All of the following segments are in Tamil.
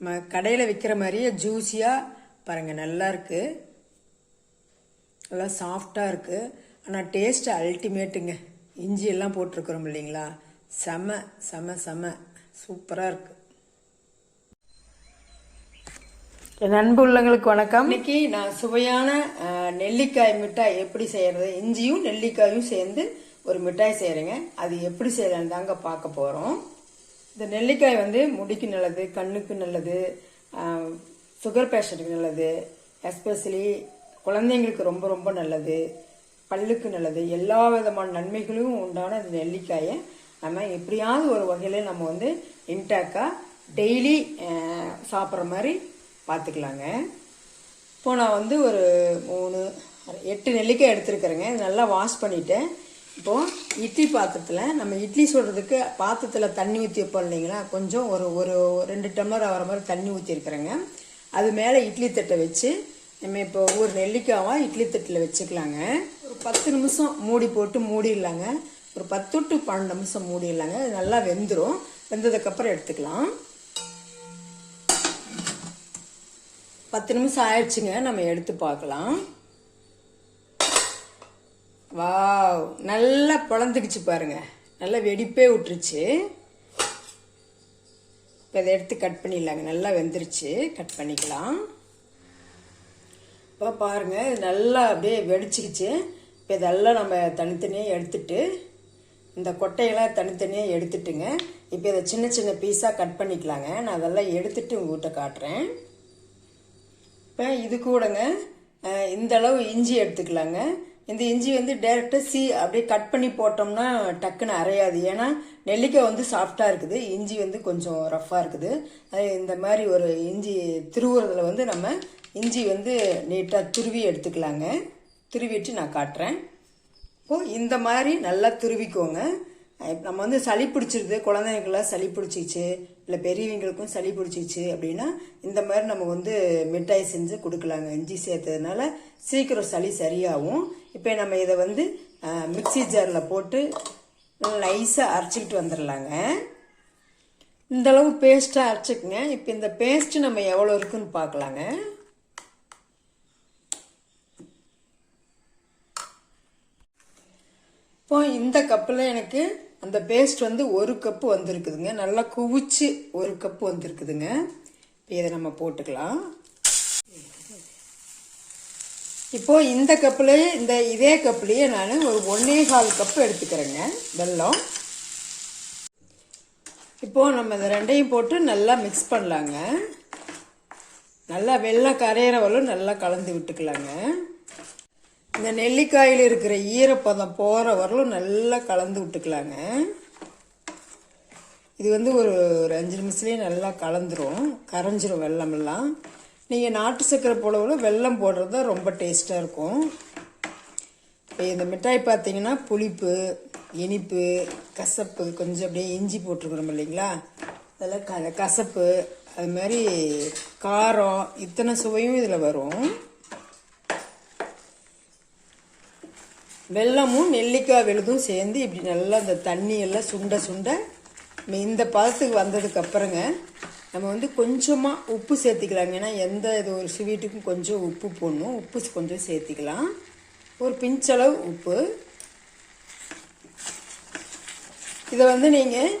நம்ம கடையில் விற்கிற மாதிரியே ஜூஸியாக பாருங்கள் நல்லா இருக்குது நல்லா சாஃப்டாக இருக்குது ஆனால் டேஸ்ட்டு அல்டிமேட்டுங்க இஞ்சி எல்லாம் போட்டிருக்கிறோம் இல்லைங்களா? செம செம செம. சூப்பராக இருக்குது என் உள்ளங்களுக்கு வணக்கம். இன்னைக்கு நான் சுவையான நெல்லிக்காய் மிட்டாய் எப்படி செய்யறது? இஞ்சியும் நெல்லிக்காயும் சேர்ந்து ஒரு மிட்டாய் செய்கிறேங்க அது எப்படி செய்யலான்னு தாங்க பார்க்க போகிறோம் இந்த நெல்லிக்காய் வந்து முடிக்கு நல்லது கண்ணுக்கு நல்லது சுகர் பேஷண்ட்டுக்கு நல்லது எஸ்பெஷலி குழந்தைங்களுக்கு ரொம்ப ரொம்ப நல்லது பல்லுக்கு நல்லது எல்லா விதமான நன்மைகளும் உண்டான இந்த நெல்லிக்காயை நம்ம எப்படியாவது ஒரு வகையில் நம்ம வந்து இன்டாக்காக டெய்லி சாப்பிட்ற மாதிரி பார்த்துக்கலாங்க இப்போ நான் வந்து ஒரு மூணு எட்டு நெல்லிக்காய் எடுத்துருக்குறேங்க. நல்லா வாஷ் பண்ணிவிட்டேன் இப்போது இட்லி பாத்திரத்தில் நம்ம இட்லி சுடுறதுக்கு பாத்திரத்தில் தண்ணி ஊற்றி வைப்போம் இல்லைங்களா? கொஞ்சம் ஒரு ஒரு ரெண்டு டம்ளர் ஆகிற மாதிரி தண்ணி ஊற்றிருக்கிறேங்க அது மேலே இட்லி தட்டை வச்சு நம்ம இப்போ ஒரு நெல்லிக்காவாக இட்லி தட்டில் வச்சுக்கலாங்க. ஒரு பத்து நிமிஷம் மூடி போட்டு மூடிடலாங்க. ஒரு பத்து டு பன்னெண்டு நிமிஷம் மூடிடலாங்க. நல்லா வெந்துடும் வெந்ததுக்கப்புறம் எடுத்துக்கலாம். பத்து நிமிஷம் ஆயிடுச்சுங்க. நம்ம எடுத்து பார்க்கலாம். வாவ் நல்லா பொழந்துக்குச்சு பாருங்க. நல்லா வெடிப்பே விட்டுருச்சு இப்போ இதை எடுத்து கட் பண்ணிடலாங்க. நல்லா வெந்துருச்சு. கட் பண்ணிக்கலாம். இப்போ பாருங்கள் இது நல்லா அப்படியே வெடிச்சிக்கிச்சு. இப்போ இதெல்லாம் நம்ம தனித்தனியாக எடுத்துட்டு இந்த கொட்டையெல்லாம் தனித்தனியாக எடுத்துட்டுங்க. இப்போ இதை சின்ன சின்ன பீஸாக கட் பண்ணிக்கலாங்க. நான் அதெல்லாம் எடுத்துட்டு உங்கள்கிட்ட காட்டுறேன். இப்போ இது கூடங்க இந்த அளவு இஞ்சி எடுத்துக்கலாங்க. இந்த இஞ்சி வந்து டேரெக்டாக சி அப்படியே கட் பண்ணி போட்டோம்னா டக்குன்னு அரையாது. ஏன்னா நெல்லிக்காய் வந்து சாஃப்டாக இருக்குது. இஞ்சி வந்து கொஞ்சம் ரஃப்பாக இருக்குது. இந்த மாதிரி ஒரு இஞ்சி திருவுறதுல வந்து நம்ம இஞ்சி வந்து நீட்டாக துருவி எடுத்துக்கலாங்க. துருவிட்டு நான் காட்டுறேன். இப்போது இந்த மாதிரி நல்லா துருவிக்கோங்க. நம்ம வந்து சளி பிடிச்சிருது குழந்தைங்களுக்குலாம் சளி பிடிச்சிச்சு இல்லை பெரியவங்களுக்கும் சளி பிடிச்சிச்சு அப்படின்னா இந்த மாதிரி நம்ம வந்து மிட்டாய் செஞ்சு கொடுக்கலாங்க. இஞ்சி சேர்த்ததுனால சீக்கிரம் சளி சரியாகும். இப்போ நம்ம இதை வந்து மிக்சி மிக்ஸி ஜாரில் போட்டு நைஸாக அரைச்சிக்கிட்டு வந்துடலாங்க இந்த அளவு பேஸ்ட்டாக அரைச்சிக்கங்க. இப்போ இந்த பேஸ்ட்டு நம்ம எவ்வளோ இருக்குன்னு பார்க்கலாங்க. இப்போ இந்த கப்பில் எனக்கு அந்த பேஸ்ட் வந்து ஒரு கப்பு வந்திருக்குதுங்க. நல்லா குவிச்சு ஒரு கப்பு வந்திருக்குதுங்க. இப்போ இதை நம்ம போட்டுக்கலாம். இப்போது இந்த கப்புலேயே இந்த இதே கப்புலேயே நான் ஒரு ஒன்னே கால் கப்பு எடுத்துக்கிறேங்க. வெல்லம். இப்போது நம்ம இந்த ரெண்டையும் போட்டு நல்லா மிக்ஸ் பண்ணலாங்க. நல்லா வெள்ளம் கரையிற வரலும் நல்லா கலந்து விட்டுக்கலாங்க. இந்த நெல்லிக்காயில் இருக்கிற ஈரப்பதம் போகிற வரலும் நல்லா கலந்து விட்டுக்கலாங்க. இது வந்து ஒரு ஒரு அஞ்சு நிமிஷத்துலேயே நல்லா கலந்துரும். கரைஞ்சிரும் வெள்ளமெல்லாம். நீங்கள் நாட்டு சர்க்கரை போலவில் வெல்லம் போடுறது தான் ரொம்ப டேஸ்ட்டாக இருக்கும். இப்போ இந்த மிட்டாய் பார்த்தீங்கன்னா புளிப்பு இனிப்பு கசப்பு கொஞ்சம் அப்படியே இஞ்சி போட்டிருக்கிறோம் இல்லைங்களா? அதெல்லாம் க கசப்பு அது மாதிரி காரம் இத்தனை சுவையும் இதில் வரும். வெல்லமும் நெல்லிக்காய் விழுதும் சேர்ந்து இப்படி நல்லா இந்த தண்ணியெல்லாம் சுண்ட சுண்ட இந்த பதத்துக்கு வந்ததுக்கு அப்புறங்க நம்ம வந்து கொஞ்சமாக உப்பு சேர்த்திக்கலாங்க ஏன்னா எந்த இது ஒரு ஸ்வீட்டுக்கும் கொஞ்சம் உப்பு போடணும். உப்பு கொஞ்சம் சேர்த்திக்கலாம். ஒரு பிஞ்சளவு உப்பு. இதை வந்து நீங்கள்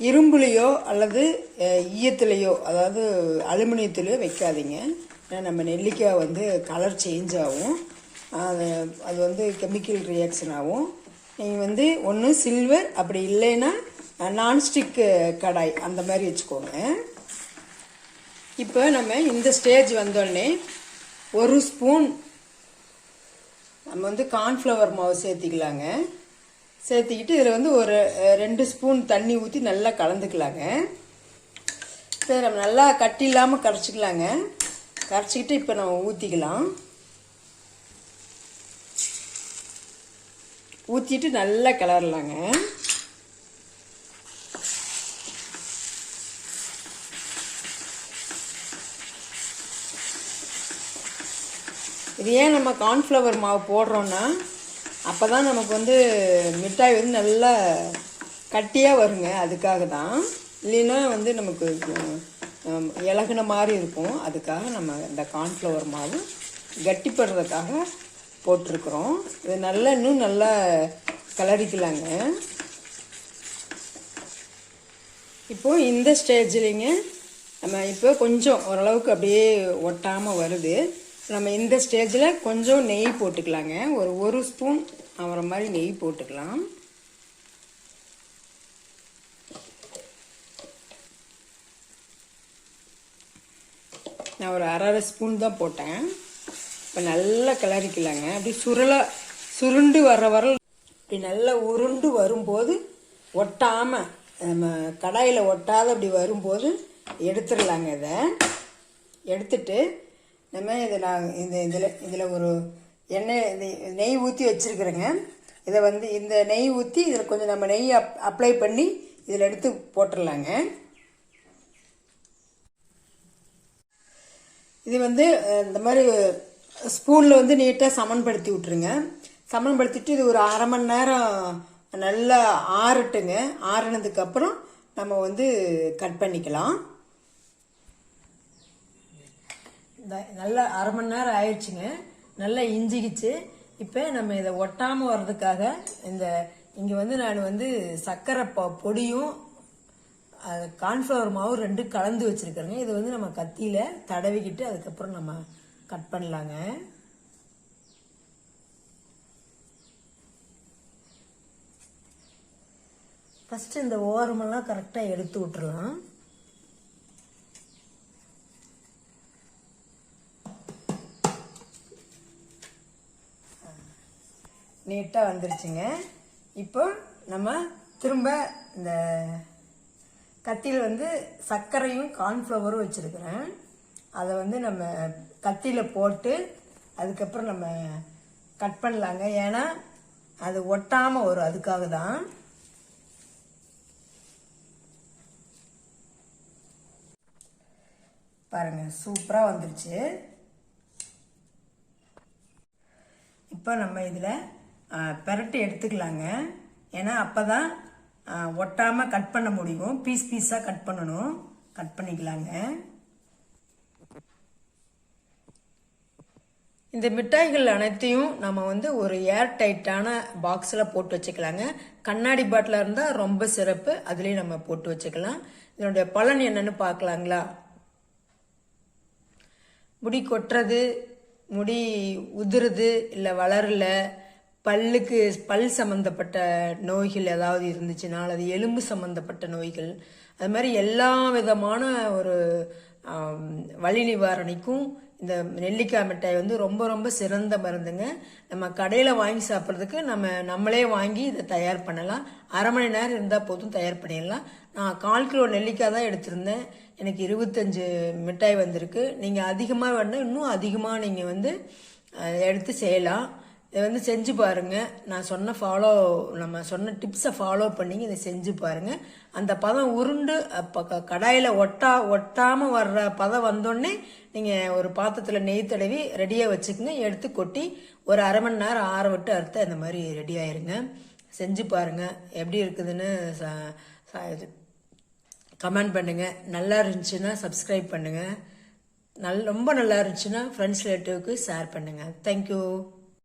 இரும்புலையோ அல்லது ஈயத்துலேயோ அதாவது அலுமினியத்துலேயோ வைக்காதீங்க. ஏன்னா நம்ம நெல்லிக்காய் வந்து கலர் சேஞ்ச் ஆகும். அது அது வந்து கெமிக்கல் ரியாக்ஷன் ஆகும். நீங்கள் வந்து ஒன்று சில்வர் அப்படி இல்லைன்னா நான்ஸ்டிக்கு கடாய் அந்த மாதிரி வச்சுக்கோங்க. இப்போ நம்ம இந்த ஸ்டேஜ் வந்தோடனே ஒரு ஸ்பூன் நம்ம வந்து கார்ன்ஃப்ளவர் மாவு சேர்த்திக்கலாங்க. சேர்த்திக்கிட்டு இதில் வந்து ஒரு ரெண்டு ஸ்பூன் தண்ணி ஊற்றி நல்லா கலந்துக்கலாங்க. இப்போ நம்ம நல்லா கட்டி இல்லாமல் கரைச்சிக்கலாங்க. கரைச்சிக்கிட்டு இப்போ நம்ம ஊற்றிக்கலாம் ஊற்றிட்டு நல்லா கிளறலாங்க. இது ஏன் நம்ம கார்ன்ஃப்ளவர் மாவு போடுறோன்னா அப்போ தான் நமக்கு வந்து மிட்டாய் வந்து நல்லா கட்டியாக வருங்க. அதுக்காக தான் இல்லைன்னா வந்து நமக்கு இலகுன மாதிரி இருக்கும். அதுக்காக நம்ம இந்த கார்ன்ஃப்ளவர் மாவு கட்டிப்படுறதுக்காக போட்டிருக்கிறோம். இது நல்லா இன்னும் நல்லா கலரிக்கலாங்க. இப்போ இந்த ஸ்டேஜ்லிங்க நம்ம இப்போ கொஞ்சம் ஓரளவுக்கு அப்படியே ஒட்டாமல் வருது. நம்ம இந்த ஸ்டேஜில் கொஞ்சம் நெய் போட்டுக்கலாங்க. ஒரு ஒரு ஸ்பூன் ஆகிற மாதிரி நெய் போட்டுக்கலாம். நான் ஒரு அரை அரை ஸ்பூன் தான் போட்டேன். இப்போ நல்லா கிளறிக்கலாங்க. அப்படி சுருளை சுருண்டு வர வர இப்படி நல்லா உருண்டு வரும்போது ஒட்டாமல் நம்ம கடாயில் ஒட்டாத அப்படி வரும்போது எடுத்துடலாங்க இதை. எடுத்துட்டு நம்ம இதை நான் இந்த இதில் இதில் ஒரு எண்ணெய் நெய் ஊற்றி வச்சுருக்குறேங்க. இதை வந்து இந்த நெய் ஊற்றி இதில் கொஞ்சம் நம்ம நெய் அப் அப்ளை பண்ணி இதில் எடுத்து போட்டுடலாங்க. இது வந்து இந்த மாதிரி ஸ்பூனில் வந்து நீட்டாக சமன்படுத்தி விட்ருங்க சமன்படுத்திட்டு இது ஒரு அரை மணி நேரம் நல்லா ஆறட்டுங்க. ஆறுனதுக்கப்புறம் நம்ம வந்து கட் பண்ணிக்கலாம். இந்த நல்லா அரை மணி நேரம் ஆயிடுச்சுங்க. நல்லா இஞ்சிக்கிச்சு. இப்போ நம்ம இதை ஒட்டாமல் வர்றதுக்காக இந்த இங்கே வந்து நான் வந்து சர்க்கரை பொ- பொடியும் அது கார்ன்ஃப்ளவர் மாவு ரெண்டும் கலந்து வச்சுருக்கிறேங்க. இது வந்து நம்ம கத்தியில் தடவிக்கிட்டு அதுக்கப்புறம் நம்ம கட் பண்ணலாங்க. ஃபஸ்ட்டு இந்த ஓரமெல்லாம் கரெக்டாக எடுத்து விட்டுறலாம். நீட்டாக வந்துருச்சுங்க. இப்போ நம்ம திரும்ப இந்த கத்தியில் வந்து சர்க்கரையும் கார்ன்ஃப்ளவரும் வச்சுருக்கிறேன். அதை வந்து நம்ம கத்தியில் போட்டு அதுக்கப்புறம் நம்ம கட் பண்ணலாங்க. ஏன்னா அது ஒட்டாமல் வரும். அதுக்காக தான் பாருங்க சூப்பராக வந்துருச்சு. இப்போ நம்ம இதில் பெரட்டி எடுத்துக்கலாங்க. ஏன்னா அப்போ தான் ஒட்டாமல் கட் பண்ண முடியும். பீஸ் பீஸாக கட் பண்ணணும். கட் பண்ணிக்கலாங்க. இந்த மிட்டாய்கள் அனைத்தையும் நம்ம வந்து ஒரு ஏர் டைட்டான பாக்ஸில் போட்டு வச்சுக்கலாங்க. கண்ணாடி பாட்டிலாக இருந்தால் ரொம்ப சிறப்பு. அதுலேயும் நம்ம போட்டு வச்சுக்கலாம். இதனுடைய பலன் என்னன்னு பார்க்கலாங்களா? முடி கொட்டுறது முடி உதிருது இல்லை வளரல பல்லுக்கு பல் சம்மந்தப்பட்ட நோய்கள் ஏதாவது இருந்துச்சுன்னா அது எலும்பு சம்மந்தப்பட்ட நோய்கள் அது மாதிரி எல்லா விதமான ஒரு வழி வலி நிவாரணிக்கும் இந்த நெல்லிக்காய் மிட்டாய் வந்து ரொம்ப ரொம்ப சிறந்த மருந்துங்க. நம்ம கடையில் வாங்கி சாப்பிட்றதுக்கு நம்ம நம்மளே வாங்கி இதை தயார் பண்ணலாம். அரை மணி நேரம் இருந்தால் போதும் தயார் பண்ணிடலாம். நான் கால் கிலோ நெல்லிக்காய் தான் எடுத்திருந்தேன். எனக்கு இருபத்தஞ்சு மிட்டாய் வந்திருக்கு. நீங்கள் அதிகமாக வேணால் இன்னும் அதிகமாக நீங்கள் வந்து எடுத்து செய்யலாம். இதை வந்து செஞ்சு பாருங்கள் நான் சொன்ன ஃபாலோ நம்ம சொன்ன டிப்ஸை ஃபாலோ பண்ணிங்க இதை செஞ்சு பாருங்க. அந்த பதம் உருண்டு அப்போ க- ஒட்டா ஒட்டாமல் வர்ற பதம் வந்தோடனே நீங்கள் ஒரு பாத்திரத்தில் நெய் தடவி ரெடியாக வச்சுக்கோங்க. எடுத்து கொட்டி ஒரு அரை மணி நேரம் ஆற விட்டு அறுத்து அந்த மாதிரி ரெடி ஆயிருங்க. செஞ்சு பாருங்க. எப்படி இருக்குதுன்னு ச- இது கமெண்ட் பண்ணுங்கள் நல்லா இருந்துச்சுன்னா சப்ஸ்கிரைப் பண்ணுங்கள் நல் ரொம்ப நல்லா இருந்துச்சுன்னா ஃப்ரெண்ட்ஸ் ரிலேட்டிவ்க்கு ஷேர் பண்ணுங்கள் தேங்க்யூ